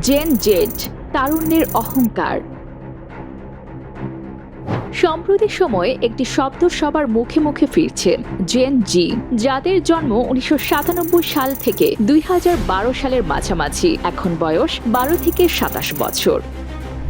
Gen Z, তারুণ্যের অহংকার। সম্প্রতি সময়ে একটি শব্দ সবার মুখে মুখে ফিরছে, জেন জি, যাদের জন্ম উনিশশো সাতানব্বই সাল থেকে দুই হাজার বারো সালের মাঝামাঝি, এখন বয়স বারো থেকে সাতাশ বছর।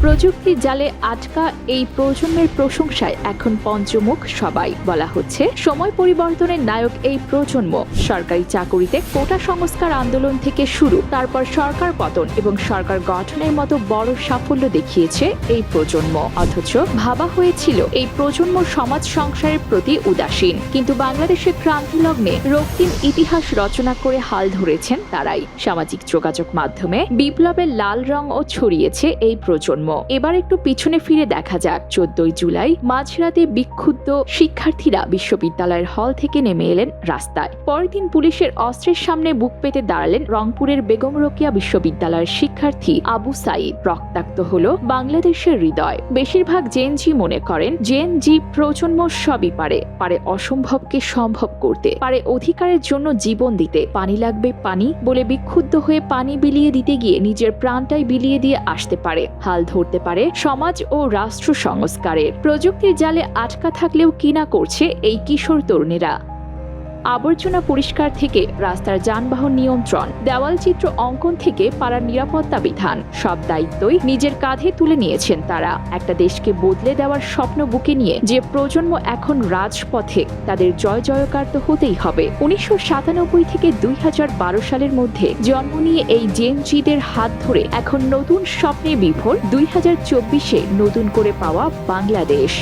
প্রযুক্তির জালে আটকা এই প্রজন্মের প্রশংসায় এখন পঞ্চমুখ সবাই, বলা হচ্ছে। সময় পরিবর্তনের নায়ক এই প্রজন্ম। সরকারি চাকুরিতে কোটা সংস্কার আন্দোলন থেকে শুরু, তারপর সরকার পতন এবং সরকার গঠনের মতো বড় সাফল্য দেখিয়েছে এই প্রজন্ম। অথচ ভাবা হয়েছিল এই প্রজন্ম সমাজ সংসারের প্রতি উদাসীন। কিন্তু বাংলাদেশের ক্রান্তি লগ্নে রক্তিম ইতিহাস রচনা করে হাল ধরেছেন তারাই। সামাজিক যোগাযোগ মাধ্যমে বিপ্লবের লাল রঙও ছড়িয়েছে এই প্রজন্ম। এবার একটু পিছনে ফিরে দেখা যাক। চোদ্দই জুলাই মাঝরাতে বিক্ষুব্ধ শিক্ষার্থীরা বিশ্ববিদ্যালয়ের হল থেকে নেমে এলেন রাস্তায়। পরের দিন পুলিশের অস্ত্রের সামনে বুক পেতে দাঁড়ালেন রংপুরের বেগম রোকিয়া বিশ্ববিদ্যালয়ের শিক্ষার্থী আবু সাইদ। রক্তাক্ত হল বাংলাদেশের হৃদয়। বেশিরভাগ জেনজি মনে করেন জেনজি প্রজন্ম সবই পারে। পারে অসম্ভবকে সম্ভব করতে। পারে অধিকারের জন্য জীবন দিতে। পানি লাগবে পানি বলে বিক্ষুব্ধ হয়ে পানি বিলিয়ে দিতে গিয়ে নিজের প্রাণটাই বিলিয়ে দিয়ে আসতে পারে। হাল ধরতে পারে সমাজ ও রাষ্ট্র সংস্কারের প্রযুক্তির জালে আটকা থাকলেও কিনা করছে এই কিশোর তরুণীরা। আবর্জনা পরিষ্কার থেকে রাস্তার যানবাহন নিয়ন্ত্রণ, দেওয়াল চিত্র অঙ্কন থেকে পাড়ার নিরাপত্তা বিধান, সব দায়িত্বই নিজের কাঁধে তুলে নিয়েছেন তারা। একটা দেশকে বদলে দেওয়ার স্বপ্ন বুকে নিয়ে যে প্রজন্ম এখন রাজপথে, তাদের জয় জয়কার তো হতেই হবে। উনিশশো সাতানব্বই থেকে দুই হাজার বারো সালের মধ্যে জন্ম নিয়ে এই জেনজিদের হাত ধরে এখন নতুন স্বপ্নে বিভোর দুই হাজার চব্বিশে নতুন করে পাওয়া বাংলাদেশ।